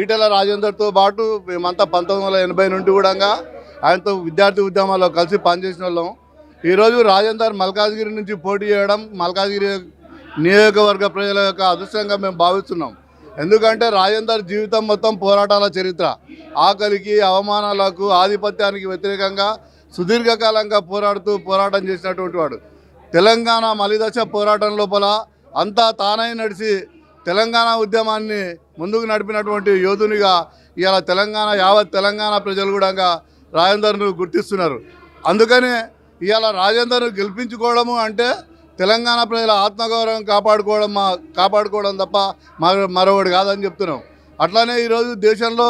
ఈటెల రాజేందర్తో పాటు మేమంతా పంతొమ్మిది వందల ఎనభై నుండి కూడా ఆయనతో విద్యార్థి ఉద్యమాల్లో కలిసి పనిచేసిన వాళ్ళం. ఈరోజు రాజేందర్ మల్కాజ్గిరి నుంచి పోటీ చేయడం మల్కాజ్గిరి నియోజకవర్గ ప్రజల యొక్క అదృష్టంగా మేము భావిస్తున్నాం. ఎందుకంటే రాజేందర్ జీవితం మొత్తం పోరాటాల చరిత్ర. ఆకలికి అవమానాలకు ఆధిపత్యానికి వ్యతిరేకంగా సుదీర్ఘకాలంగా పోరాడుతూ పోరాటం చేసినటువంటి వాడు. తెలంగాణ మలిదశ పోరాటం లోపల అంతా తానై నడిచి తెలంగాణ ఉద్యమాన్ని ముందుకు నడిపినటువంటి యోధునిగా ఇవాళ తెలంగాణ యావత్ తెలంగాణ ప్రజలు కూడా రాజేందర్ను గుర్తిస్తున్నారు. అందుకనే ఇవాళ రాజేందర్ను గెలిపించుకోవడము అంటే తెలంగాణ ప్రజల ఆత్మగౌరవం కాపాడుకోవడం మా కాపాడుకోవడం తప్ప మరో మరొకటి కాదని చెప్తున్నాం. అట్లానే ఈరోజు దేశంలో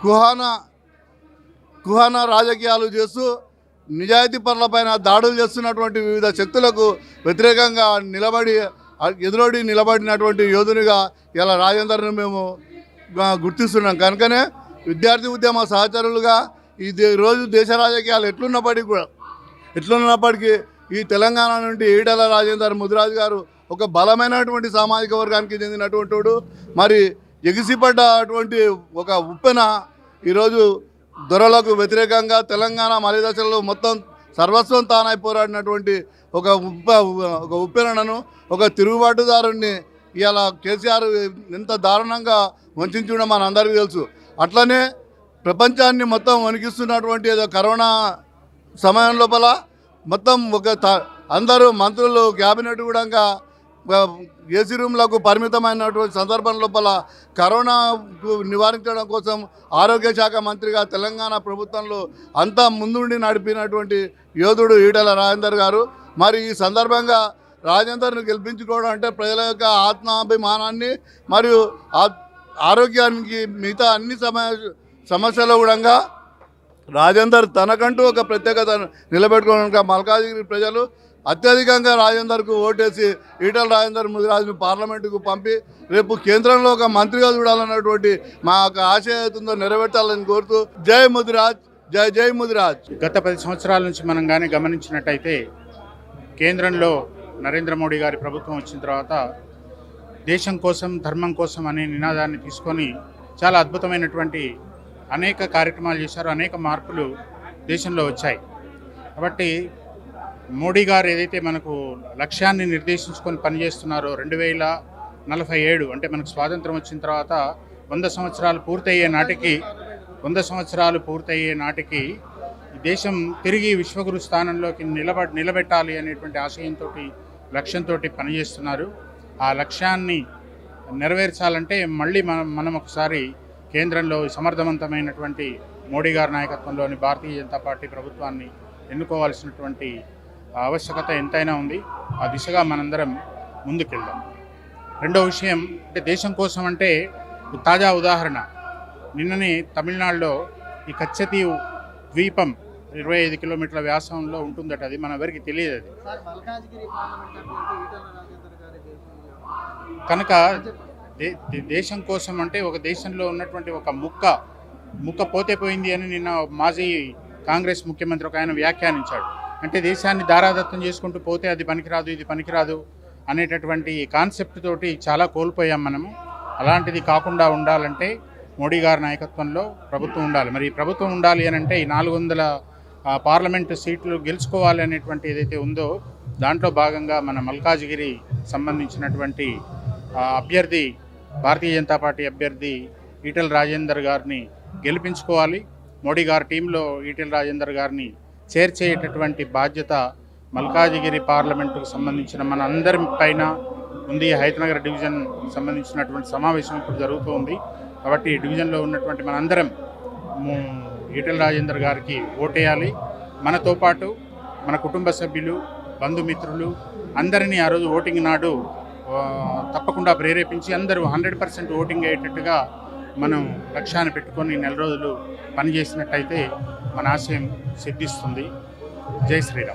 కుహాన కుహాన రాజకీయాలు చేస్తూ నిజాయితీ పనులపైన దాడులు చేస్తున్నటువంటి వివిధ శక్తులకు వ్యతిరేకంగా నిలబడి ఎదురోడి నిలబడినటువంటి యోధునిగా ఇలా రాజేందర్ను మేము గుర్తిస్తున్నాం. కనుకనే విద్యార్థి ఉద్యమ సహచరులుగా ఈ రోజు దేశ రాజకీయాలు ఎట్లున్నప్పటికీ కూడా ఎట్లున్నప్పటికీ ఈ తెలంగాణ నుండి ఈటల రాజేందర్ ముదిరాజు గారు ఒక బలమైనటువంటి సామాజిక వర్గానికి చెందినటువంటి వాడు. మరి ఎగిసిపడ్డ అటువంటి ఒక ఉప్పెన ఈరోజు దొరలకు వ్యతిరేకంగా తెలంగాణ మలిదశలో మొత్తం సర్వస్వం తానై పోరాడినటువంటి ఒక ఉప ఒక ఉప్పెరణను ఒక తిరుగుబాటుదారుణ్ణి ఇలా కేసీఆర్ ఎంత దారుణంగా వంచడం మన అందరికీ తెలుసు. అట్లనే ప్రపంచాన్ని మొత్తం వణికిస్తున్నటువంటి ఏదో కరోనా సమయం లోపల మొత్తం ఒక త- అందరూ మంత్రులు క్యాబినెట్ కూడా ఏసీ రూమ్లకు పరిమితమైనటువంటి సందర్భం లోపల కరోనా నివారించడం కోసం ఆరోగ్య శాఖ మంత్రిగా తెలంగాణ ప్రభుత్వంలో అంతా ముందుండి నడిపినటువంటి యోధుడు ఈటల రాజేందర్ గారు. మరి ఈ సందర్భంగా రాజేందర్ను గెలిపించుకోవడం అంటే ప్రజల యొక్క ఆత్మాభిమానాన్ని మరియు ఆరోగ్యానికి మిగతా అన్ని సమయ సమస్యలు కూడా రాజేందర్ తనకంటూ ఒక ప్రత్యేకత నిలబెట్టుకోవడానికి మల్కాజిగిరి ప్రజలు అత్యధికంగా రాజేందర్కు ఓటేసి ఈటల రాజేందర్ ముదిరాజును పార్లమెంటుకు పంపి రేపు కేంద్రంలో ఒక మంత్రిగా చూడాలన్నటువంటి మా యొక్క ఆశయం అవుతుందో నెరవేర్చాలని కోరుతూ జై ముదిరాజ్ జై జై ముదిరాజ్. గత పది సంవత్సరాల నుంచి మనం కానీ గమనించినట్టయితే కేంద్రంలో నరేంద్ర మోడీ గారి ప్రభుత్వం వచ్చిన తర్వాత దేశం కోసం ధర్మం కోసం అనే నినాదాన్ని తీసుకొని చాలా అద్భుతమైనటువంటి అనేక కార్యక్రమాలు చేశారు అనేక మార్పులు దేశంలో వచ్చాయి. కాబట్టి మోడీ గారు ఏదైతే మనకు లక్ష్యాన్ని నిర్దేశించుకొని పనిచేస్తున్నారో రెండు వేల నలభై ఏడు అంటే మనకు స్వాతంత్రం వచ్చిన తర్వాత వంద సంవత్సరాలు పూర్తయ్యే నాటికి వంద సంవత్సరాలు పూర్తయ్యే నాటికి దేశం తిరిగి విశ్వగురు స్థానంలోకి నిలబ నిలబెట్టాలి అనేటువంటి ఆశయంతో లక్ష్యంతో పనిచేస్తున్నారు. ఆ లక్ష్యాన్ని నెరవేర్చాలంటే మళ్ళీ మనం మనం ఒకసారి కేంద్రంలో సమర్థవంతమైనటువంటి మోడీ గారి నాయకత్వంలోని భారతీయ జనతా పార్టీ ప్రభుత్వాన్ని ఎన్నుకోవాల్సినటువంటి ఆవశ్యకత ఎంతైనా ఉంది. ఆ దిశగా మనందరం ముందుకెళ్దాం. రెండో విషయం అంటే దేశం కోసం అంటే తాజా ఉదాహరణ. నిన్ననే తమిళనాడులో ఈ కచ్చతీవ్ ద్వీపం ఇరవై ఐదు కిలోమీటర్ల వ్యాసంలో ఉంటుందట అది. మన ఎవరికి తెలియదు అది. కనుక దేశం కోసం అంటే ఒక దేశంలో ఉన్నటువంటి ఒక ముక్క ముక్క పోతే పోయింది అని నిన్న మాజీ కాంగ్రెస్ ముఖ్యమంత్రి ఒక ఆయన వ్యాఖ్యానించాడు. అంటే దేశాన్ని దారాదత్తం చేసుకుంటూ పోతే అది పనికిరాదు ఇది పనికిరాదు అనేటటువంటి కాన్సెప్ట్ తోటి చాలా కోల్పోయాం మనము. అలాంటిది కాకుండా ఉండాలంటే మోడీ గారి నాయకత్వంలో ప్రభుత్వం ఉండాలి. మరి ప్రభుత్వం ఉండాలి అని అంటే ఈ నాలుగు వందల పార్లమెంటు సీట్లు గెలుచుకోవాలి అనేటువంటి ఏదైతే ఉందో దాంట్లో భాగంగా మన మల్కాజ్గిరి సంబంధించినటువంటి అభ్యర్థి భారతీయ జనతా పార్టీ అభ్యర్థి ఈటెల రాజేందర్ గారిని గెలిపించుకోవాలి. మోడీ గారి టీంలో ఈటెల రాజేందర్ గారిని చేర్చేటటువంటి బాధ్యత మల్కాజిగిరి పార్లమెంటుకు సంబంధించిన మన అందరి పైన ఉంది. హైతనగర్ డివిజన్ సంబంధించినటువంటి సమావేశం ఇప్పుడు జరుగుతూ ఉంది కాబట్టి డివిజన్లో ఉన్నటువంటి మనందరం ఈటెల రాజేందర్ గారికి ఓటేయాలి. మనతో పాటు మన కుటుంబ సభ్యులు బంధుమిత్రులు అందరినీ ఆ రోజు ఓటింగ్ నాడు తప్పకుండా ప్రేరేపించి అందరూ హండ్రెడ్ పర్సెంట్ ఓటింగ్ అయ్యేటట్టుగా మనం లక్ష్యాన్ని పెట్టుకొని నెల రోజులు పనిచేసినట్టయితే మన ఆశయం సిద్ధిస్తుంది. జై శ్రీరామ్.